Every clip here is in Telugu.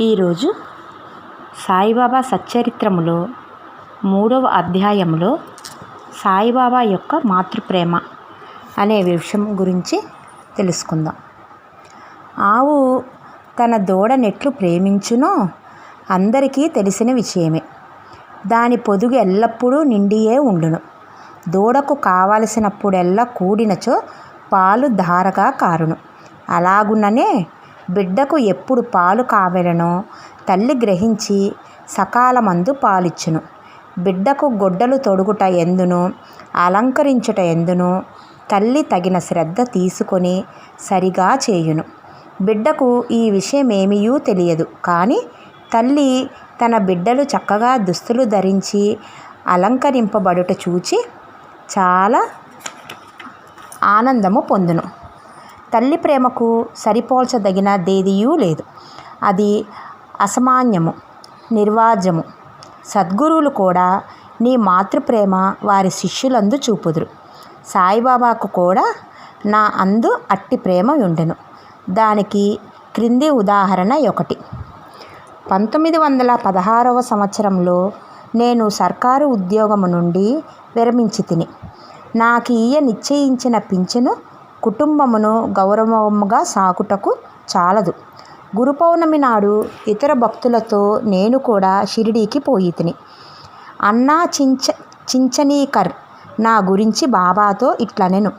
ఈరోజు సాయిబాబా సచ్చరిత్రములో మూడవ అధ్యాయంలో సాయిబాబా యొక్క మాతృప్రేమ అనే విషయం గురించి తెలుసుకుందాం. ఆవు తన దూడనెట్లు ప్రేమించునో అందరికీ తెలిసిన విషయమే. దాని పొదుగు ఎల్లప్పుడూ నిండియే ఉండును. దూడకు కావలసినప్పుడెల్లా కూడినచో పాలు ధారగా కారును. అలాగుననే బిడ్డకు ఎప్పుడు పాలు కావలెనో? తల్లి గ్రహించి సకాలమందు పాలిచ్చును. బిడ్డకు గొడ్డలు తొడుగుట ఎందును? అలంకరించుట ఎందును? తల్లి తగిన శ్రద్ధ తీసుకొని సరిగా చేయును. బిడ్డకు ఈ విషయమేమీయూ తెలియదు. కానీ తల్లి తన బిడ్డలు చక్కగా దుస్తులు ధరించి అలంకరింపబడుట చూచి చాలా ఆనందము పొందును. తల్లి ప్రేమకు సరిపోల్చదగిన దేదియూ లేదు. అది అసమాన్యము నిర్వాజ్యము. సద్గురువులు కూడా నీ మాతృప్రేమ వారి శిష్యులందు చూపుదురు. సాయిబాబాకు కూడా నా అందు అట్టి ప్రేమ ఉండెను దానికి క్రింది ఉదాహరణ ఒకటి. పంతొమ్మిది వందల పదహారవ సంవత్సరంలో నేను సర్కారు ఉద్యోగము నుండి విరమించి తిని నాకు ఈయ నిశ్చయించిన పింఛను కుటుంబమును గౌరవముగా సాకుటకు చాలదు. గురు పౌర్ణమి నాడు ఇతర భక్తులతో నేను కూడా షిరిడీకి పోయి తిని అన్నా చించ చించనీకర్ నా గురించి బాబాతో ఇట్లనెను.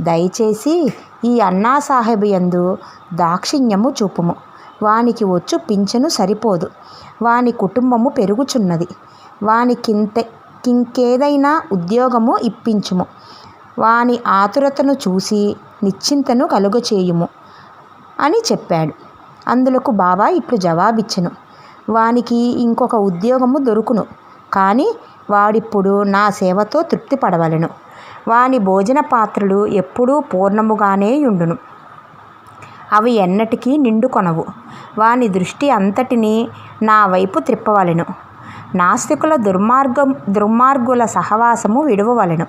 దయచేసి ఈ అన్నా సాహెబ్ యందు దాక్షిణ్యము చూపుము. వానికి వచ్చు పింఛను సరిపోదు. వాని కుటుంబము పెరుగుచున్నది. వానికింతే కింకేదైనా ఉద్యోగము ఇప్పించుము. వాని ఆతురతను చూసి నిశ్చింతను కలుగచేయుము అని చెప్పాడు. అందులకు బాబా ఇట్లు జవాబిచ్చెను. వానికి ఇంకొక ఉద్యోగము దొరుకును. కానీ వాడిప్పుడు నా సేవతో తృప్తి పడవలెను. వాని భోజన పాత్రలు ఎప్పుడూ పూర్ణముగానే ఉండును అవి ఎన్నటికీ నిండుకొనవు వాని దృష్టి అంతటినీ నా వైపు త్రిప్పవలను. నాస్తికుల దుర్మార్గం దుర్మార్గుల సహవాసము విడవవలను.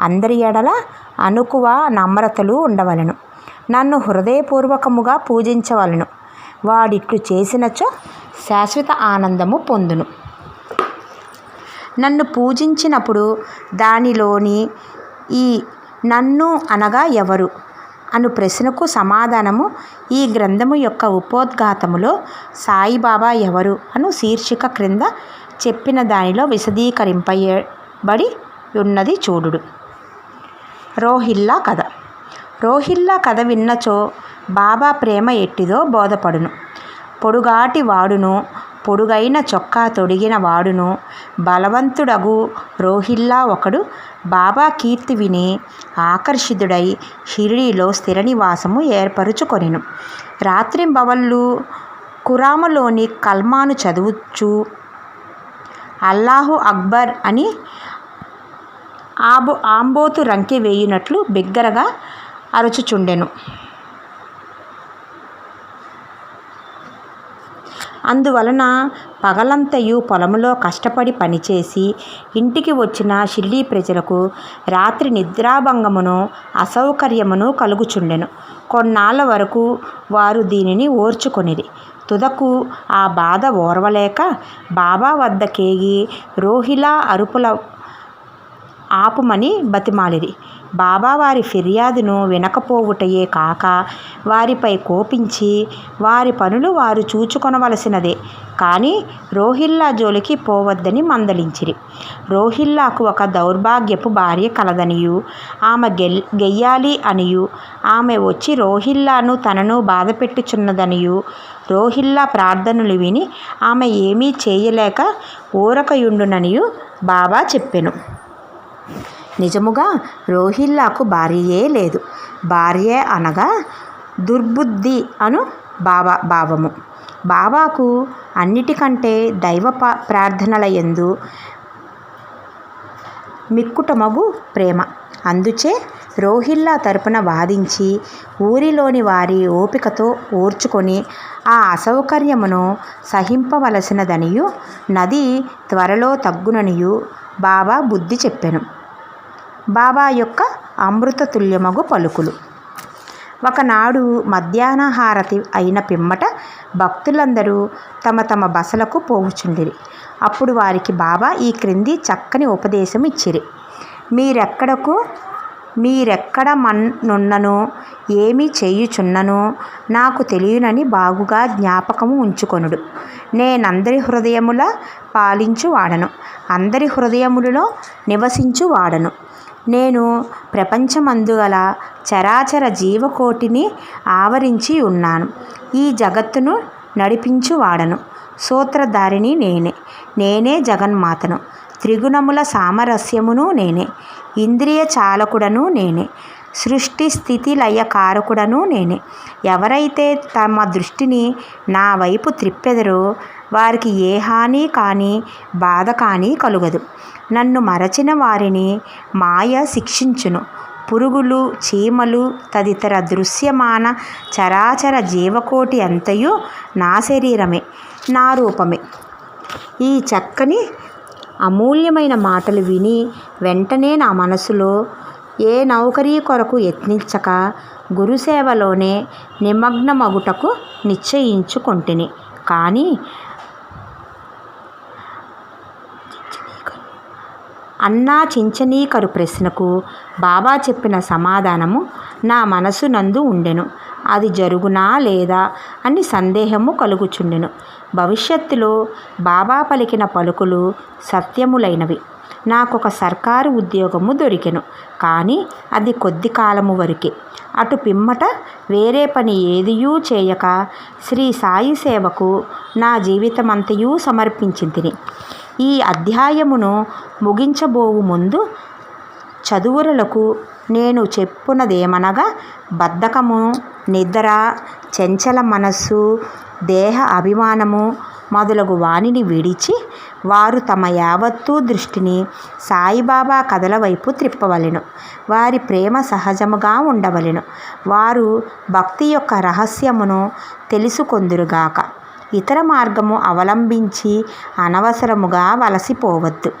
అందరి ఎడల అనుకువ నమ్రతలు ఉండవలెను. నన్ను హృదయపూర్వకముగా పూజించవలెను. వాడిట్లు చేసినచో శాశ్వత ఆనందము పొందును. నన్ను పూజించినప్పుడు దానిలోని ఈ నన్ను అనగా ఎవరు? అను ప్రశ్నకు సమాధానము ఈ గ్రంథము యొక్క ఉపోద్ఘాతములో సాయిబాబా ఎవరు? అను శీర్షిక క్రింద చెప్పిన దానిలో విశదీకరింపబడి ఉన్నది చూడుడు. రోహిల్లా కథ. రోహిల్లా కథ విన్నచో బాబా ప్రేమ ఎట్టిదో బోధపడును. పొడుగాటి వాడును పొడుగైన చొక్కా తొడిగిన వాడును బలవంతుడగు రోహిల్లా ఒకడు బాబా కీర్తి విని ఆకర్షితుడై షిరిడీలో స్థిర నివాసము ఏర్పరుచుకొనిను. రాత్రింబవళ్ళు ఖురాములోని కల్మాను చదువుచు అల్లాహు అక్బర్ అని ఆబో ఆంబోతు రంకె వేయునట్లు బిగ్గరగా అరచుచుండెను. అందువలన పగలంతయు పొలములో కష్టపడి పనిచేసి ఇంటికి వచ్చిన షిల్లీ ప్రజలకు రాత్రి నిద్రాభంగమును అసౌకర్యమును కలుగుచుండెను. కొన్నాళ్ళ వరకు వారు దీనిని ఓర్చుకొనిరి. తుదకు ఆ బాధ ఓర్వలేక బాబా వద్దకేగి రోహిలా అరుపుల ఆపుమని బతిమాలిరి. బాబా వారి ఫిర్యాదును వినకపోవుటయే కాక వారిపై కోపించి వారి పనులు వారు చూచుకొనవలసినదే. కానీ రోహిల్లా జోలికి పోవద్దని మందలించిరి. రోహిల్లాకు ఒక దౌర్భాగ్యపు భార్య కలదనియు. ఆమె గెల్ గెయ్యాలి అనియు. ఆమె వచ్చి రోహిల్లాను తనను బాధపెట్టుచున్నదనియు. రోహిల్లా ప్రార్థనలు విని ఆమె ఏమీ చేయలేక ఊరకయుండుననియు బాబా చెప్పెను. నిజముగా రోహిల్లాకు భార్యయే లేదు. భార్యే అనగా దుర్బుద్ధి అను బావ భావము. బాబాకు అన్నిటికంటే దైవ ప్రార్థనల ఎందు మిక్కుటమగు ప్రేమ. అందుచే రోహిల్లా తరపున వాదించి ఊరిలోని వారి ఓపికతో ఓర్చుకొని ఆ అసౌకర్యమును సహింపవలసినదనియు నది త్వరలో తగ్గుననియు బాబా బుద్ధి చెప్పెను. బాబా యొక్క అమృతతుల్యమగు పలుకులు. ఒకనాడు మధ్యాహ్న హారతి అయిన పిమ్మట భక్తులందరూ తమ తమ బసలకు పోవుచుండిరి. అప్పుడు వారికి బాబా ఈ క్రింది చక్కని ఉపదేశం ఇచ్చిరి. మీరెక్కడకు? మీరెక్కడ మన్నున్నను ఏమి చేయుచున్నను? నాకు తెలియనని బాగుగా జ్ఞాపకము ఉంచుకొనుడు. నేనందరి హృదయముల పాలించు వాడను అందరి హృదయములలో నివసించు వాడను నేను ప్రపంచమందుగల చరాచర జీవకోటిని ఆవరించి ఉన్నాను. ఈ జగత్తును నడిపించు వాడను సూత్రధారిని నేనే. నేనే జగన్మాతను. త్రిగుణముల సామరస్యమును నేనే. ఇంద్రియ చాలకుడను నేనే. సృష్టి స్థితి లయ కారకుడను నేనే. ఎవరైతే తమ దృష్టిని నా వైపు త్రిప్పెదరో వారికి ఏ హాని కానీ బాధ కానీ కలుగదు. నన్ను మరచిన వారిని మాయ శిక్షించును. పురుగులు చీమలు తదితర దృశ్యమాన చరాచర జీవకోటి అంతయు నా శరీరమే నా రూపమే. ఈ చక్కని అమూల్యమైన మాటలు విని వెంటనే నా మనసులో ఏ నౌకరీ కొరకు యత్నించక గురుసేవలోనే నిమగ్నమగుటకు నిశ్చయించుకొంటిని. కానీ అన్నా చించనీకరు ప్రశ్నకు బాబా చెప్పిన సమాధానము నా మనసు నందు ఉండెను. అది జరుగునా లేదా అని సందేహము కలుగుచుండెను. భవిష్యత్తులో బాబా పలికిన పలుకులు సత్యములైనవి. నాకొక సర్కారు ఉద్యోగము దొరికెను. కానీ అది కొద్ది కాలము వరకే. అటు పిమ్మట వేరే పని ఏదియూ చేయక శ్రీ సాయి సేవకు నా జీవితమంతయూ సమర్పించింది ఈ అధ్యాయమును ముగించబోవు ముందు చదువురులకు నేను చెప్పునదేమనగా బద్ధకము నిద్ర చెంచల మనస్సు దేహ అభిమానము మొదలగు వానిని విడిచి వారు తమ యావత్తూ దృష్టిని సాయిబాబా కథల వైపు త్రిప్పవలెను. వారి ప్రేమ సహజముగా ఉండవలెను. వారు భక్తి యొక్క రహస్యమును తెలుసుకొందురుగాక. ఇతర మార్గము అవలంబించి అనవసరముగా వలసిపోవద్దు.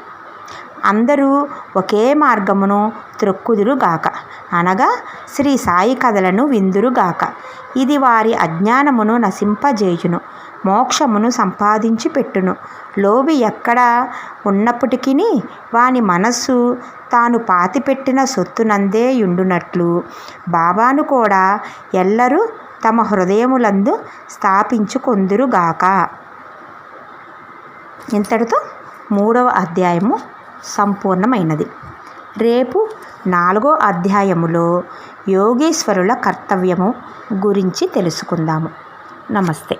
అందరూ ఒకే మార్గమును త్రొక్కుదురుగాక. అనగా శ్రీ సాయి కథలను విందురుగాక. ఇది వారి అజ్ఞానమును నశింపజేయును మోక్షమును సంపాదించి పెట్టును లోబి ఎక్కడ ఉన్నప్పటికీ వాని మనస్సు తాను పాతిపెట్టిన సొత్తునందే యుండునట్లు. బాబాను కూడా ఎల్లరూ తమ హృదయములందు స్థాపించుకొందురుగాక. ఇంతటితో మూడవ అధ్యాయము సంపూర్ణమైనది. రేపు నాలుగో అధ్యాయములో యోగేశ్వరుల కర్తవ్యము గురించి తెలుసుకుందాము. నమస్తే.